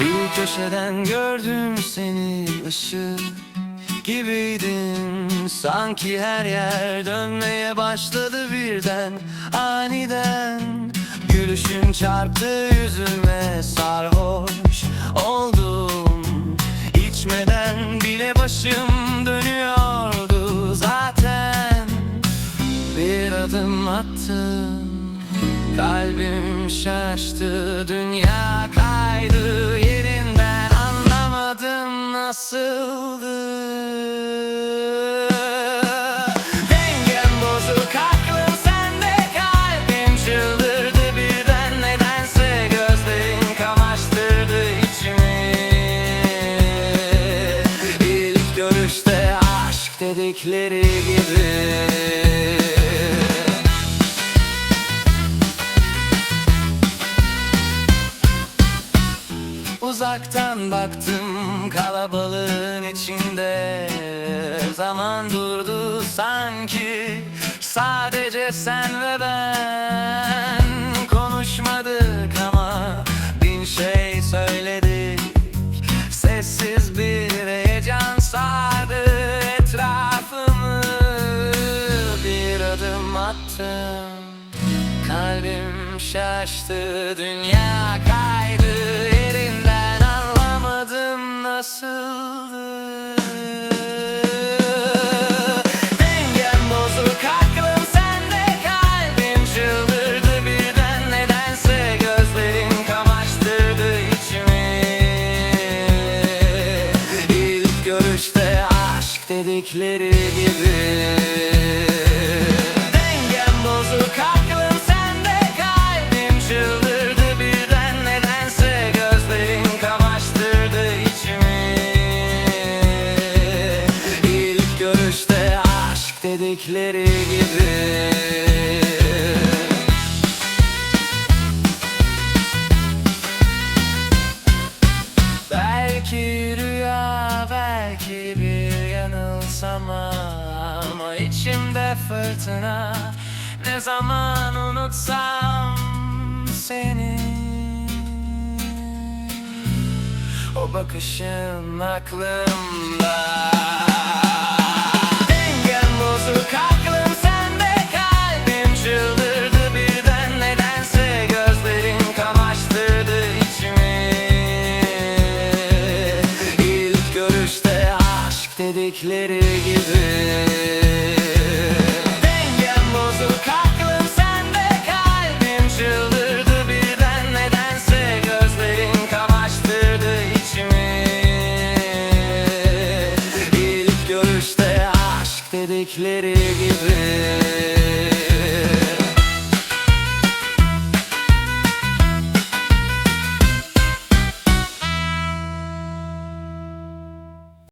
Bir köşeden gördüm seni ışık gibiydin. Sanki her yer dönmeye başladı birden Aniden. Gülüşün çarptı yüzüme sarhoş adım Kalbim şaştı dünya kaydı. Yerinden anlamadım nasıldı. Dengem bozuk Uzaktan baktım kalabalığın içinde. Zaman durdu sanki Sadece sen ve ben. Konuşmadık ama bin şey söyledik. Sessiz bir heyecan sardı etrafımı. Bir adım attım Kalbim şaştı dünya kaydı nasıldı Dengem sende kalbim çıldırdı. Birden nedense gözlerin kamaştırdı içimi. İlk görüşte aşk dedikleri gibi aşk dedikleri gibi. Belki rüya, belki bir yanılsama Ama içimde fırtına. Ne zaman unutsam seni. O bakışın aklımda görüşte aşk dedikleri gibi